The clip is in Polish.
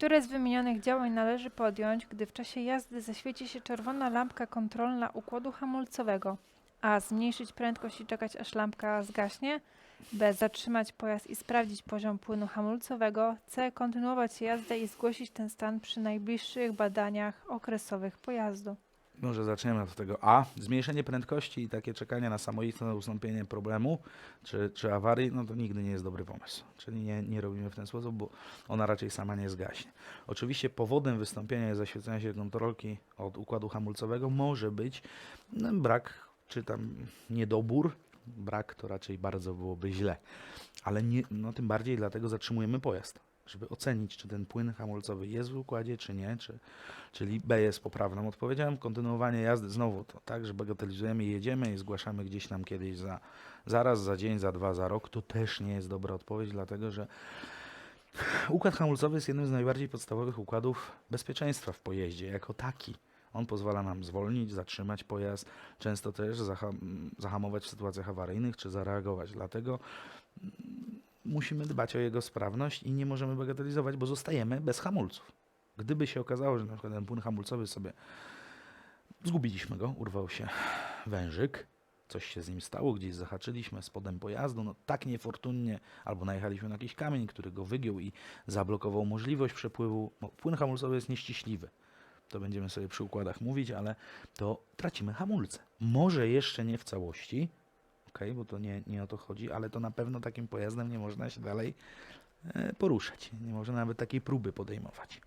Które z wymienionych działań należy podjąć, gdy w czasie jazdy zaświeci się czerwona lampka kontrolna układu hamulcowego? A. Zmniejszyć prędkość i czekać aż lampka zgaśnie. B. Zatrzymać pojazd i sprawdzić poziom płynu hamulcowego. C. Kontynuować jazdę i zgłosić ten stan przy najbliższych badaniach okresowych pojazdu. Może zaczniemy od tego A. Zmniejszenie prędkości i takie czekanie na samoistne ustąpienie problemu czy, czy awarii, no to nigdy nie jest dobry pomysł. Czyli nie, nie robimy w ten sposób, bo ona raczej sama nie zgaśnie. Oczywiście powodem wystąpienia i zaświecenia się kontrolki od układu hamulcowego może być no, brak czy tam niedobór. Brak to raczej bardzo byłoby źle. Ale nie, no, tym bardziej dlatego zatrzymujemy pojazd, żeby ocenić, czy ten płyn hamulcowy jest w układzie, czy nie, czy, czyli B jest poprawną odpowiedzią. Kontynuowanie jazdy znowu to tak, że bagatelizujemy, jedziemy i zgłaszamy gdzieś tam kiedyś za zaraz, za dzień, za dwa, za rok. To też nie jest dobra odpowiedź, dlatego że układ hamulcowy jest jednym z najbardziej podstawowych układów bezpieczeństwa w pojeździe jako taki. On pozwala nam zwolnić, zatrzymać pojazd, często też zaha- zahamować w sytuacjach awaryjnych czy zareagować. Dlatego mm, musimy dbać o jego sprawność i nie możemy bagatelizować, bo zostajemy bez hamulców. Gdyby się okazało, że na przykład ten płyn hamulcowy sobie zgubiliśmy go, urwał się wężyk, coś się z nim stało, gdzieś zahaczyliśmy spodem pojazdu, no tak niefortunnie, albo najechaliśmy na jakiś kamień, który go wygiął i zablokował możliwość przepływu. Płyn hamulcowy jest nieściśliwy. To będziemy sobie przy układach mówić, ale to tracimy hamulce. Może jeszcze nie w całości, ok, bo to nie, nie o to chodzi, ale to na pewno takim pojazdem nie można się dalej e, poruszać. Nie można nawet takiej próby podejmować.